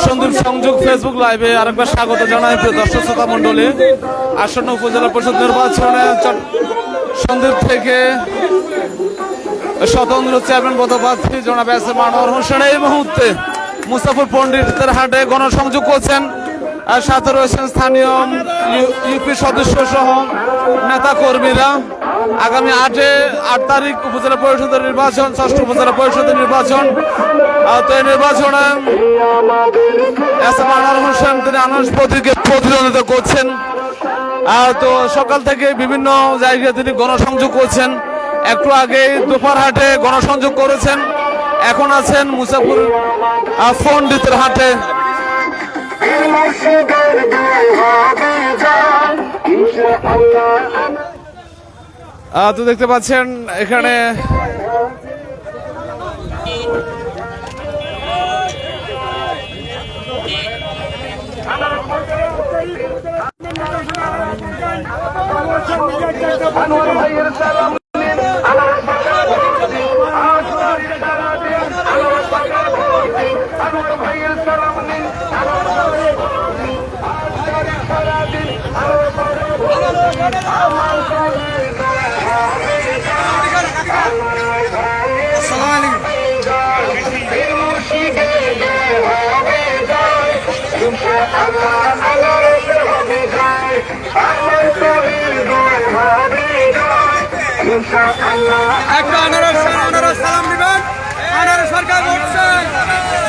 সন্দীপ সংযোগ ফেসবুক লাইভে আরেকবার স্বাগত জানাই দর্শক শ্রোতা মন্ডলী আসন্ন উপজেলা পরিষদ নির্বাচনে সন্দ্বীপ থেকে স্বতন্ত্র চেয়ারম্যান পদপ্রার্থী জনাব এস এম আনোয়ার হোসেন এই মুহূর্তে মুস্তাফুর পণ্ডিতের হাটে গণসংযোগ করছেন। সাথে রয়েছেন স্থানীয় ইউ- ইউপি সদস্য সহ নেতা কর্মীরা আগামী আটে, আট তারিখ উপজেলা পরিষদের নির্বাচন, ষষ্ঠ উপজেলা পরিষদের নির্বাচন। তো এই নির্বাচনে এস এম আনোয়ার হোসেন, তিনি আনারস প্রতীকে প্রতিদ্বন্দ্বিতা করছেন। তো সকাল থেকে বিভিন্ন জায়গায় তিনি গণসংযোগ করছেন। একটু আগে দুপার হাটে গণসংযোগ করেছেন। এখন আছেন মুসাফুর পণ্ডিতের হাটে। তো দেখতে পাচ্ছেন এখানে আনোয়ার ভাইয়ের সালাম নিন আনোয়ার আনোয়ার ভাইয়ের সালাম নিন ইনশাআল্লাহ একটা আনারস আনারস সালাম দিবেন আনারস সরকার বলছেন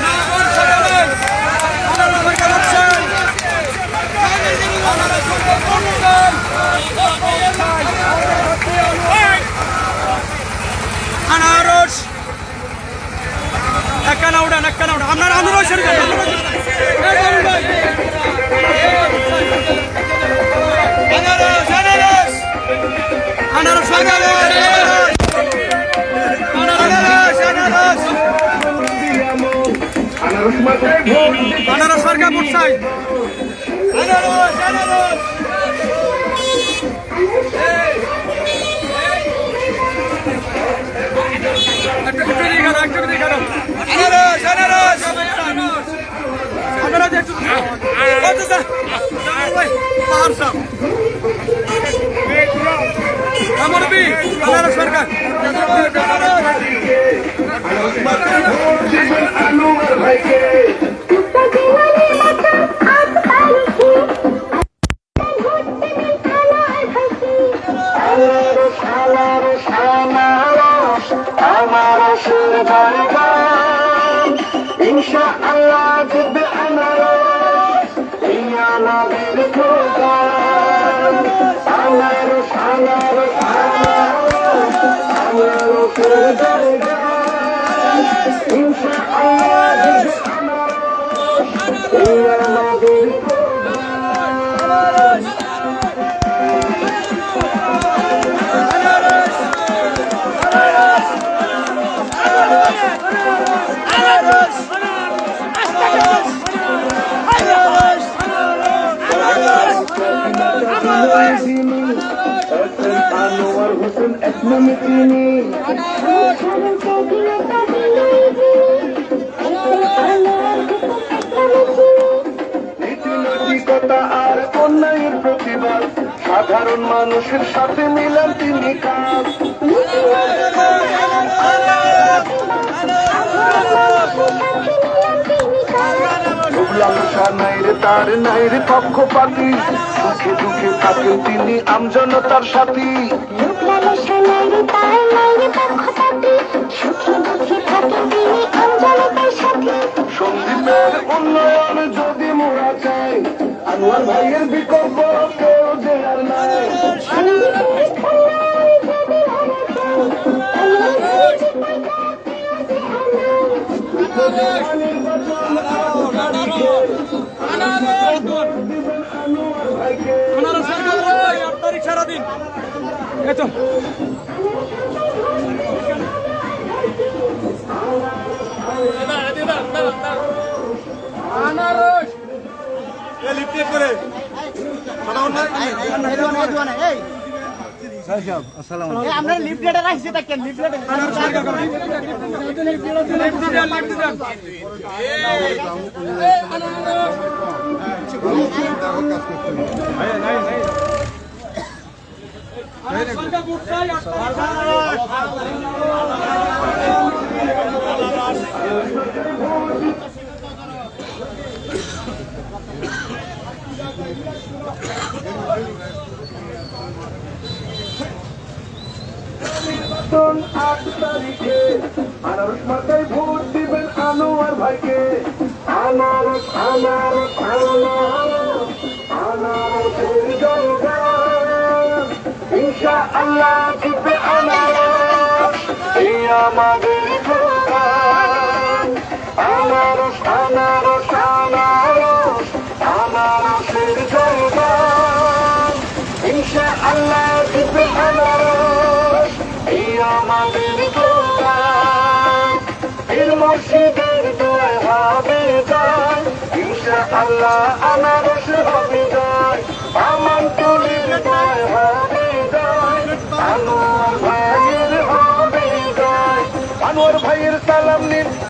আনারস সরকার বলছেন আনারস সরকার বলছেন আনারস একটা না উঠান একটা না উঠান আপনার আনারসের গান আনারস আনারস আনারস সরকার আনারস আনারস আনারস ভোট আনারস আনারস আনারস আনারস আনারস আনারসের জায়গা ইনশাআল্লাহ আর অন্যায়ের প্রতিবাদ। সাধারণ মানুষের সাথে মিলান তিনি কাজ। তার নাই রে পক্ষপাতি। সুখে দুঃখে থাকেন তিনি আমজনতার সাথী। সন্দীপের উন্নয়ন যদি মোরা চাই আনোয়ার ভাইয়ের বিকল্প কেউ দেয়ার নাই। আনারস। এই তো লিফটে করে। আমরা লিফলেটে রাখছি দেখেন লিফলেটে নির্বাচন আট তারিখে আনারস মাথায় ভোট দিবেন আনোয়ার ভাইকে। আনারস আনারস আনারস। আনারস। এই আমাদের আনারস আনারস আনারস, আনারসের জনগণ ইনশা আল্লাহ জিতবে আনারস। এই আমাদের পীর মুর্শিদের হবে আল্লাহ আনারস হবে জয় আমান আনোয়ার ভাইয়ের সালাম নিন।